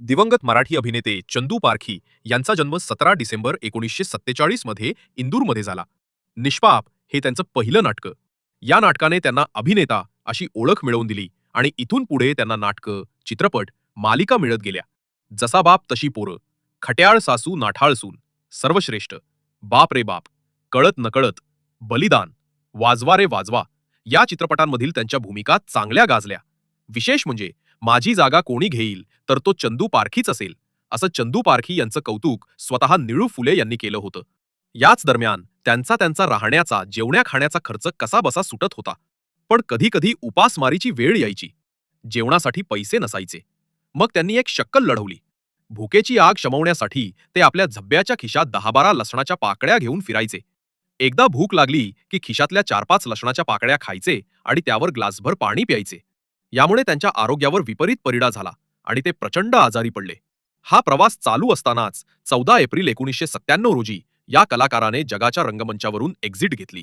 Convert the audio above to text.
दिवंगत मराठी अभिनेते चंदू पारखी यांचा जन्म सतरा डिसेंबर एकोणीसशे सत्तेचाळीसमध्ये इंदूरमध्ये झाला. निष्पाप हे त्यांचं पहिलं नाटकं. या नाटकाने त्यांना अभिनेता अशी ओळख मिळवून दिली आणि इथून पुढे त्यांना नाटकं चित्रपट मालिका मिळत गेल्या. जसा बाप तशी पोरं. खट्याळ सासू नाठाळ सून. सर्वश्रेष्ठ. बाप रे बाप. कळत नकळत. बलिदान. वाजवा रे वाजवा. या चित्रपटांमधील त्यांच्या भूमिका चांगल्या गाजल्या. विशेष म्हणजे माझी जागा कोणी घेईल तर तो चंदू पारखीच असेल. असं चंदू पारखी यांचं कौतुक स्वतः निळू फुले यांनी केलं होतं. याच दरम्यान त्यांचा त्यांचा राहण्याचा जेवण्या खाण्याचा खर्च कसा बसा सुटत होता. पण कधी कधी उपासमारीची वेळ यायची. जेवणासाठी पैसे नसायचे. मग त्यांनी एक शक्कल लढवली. भुकेची आग शमवण्यासाठी ते आपल्या झब्ब्याच्या खिशात दहा बारा लसणाच्या पाकळ्या घेऊन फिरायचे. एकदा भूक लागली की खिशातल्या चार पाच लसणाच्या पाकळ्या खायचे आणि त्यावर ग्लासभर पाणी प्यायचे. यामुळे त्यांच्या आरोग्यावर विपरीत परिणाम झाला आणि ते प्रचंड आजारी पडले. हा प्रवास चालू असतानाच चौदा एप्रिल एकोणीसशे सत्त्याण्णव रोजी या कलाकाराने जगाच्या रंगमंचावरून एक्झिट घेतली.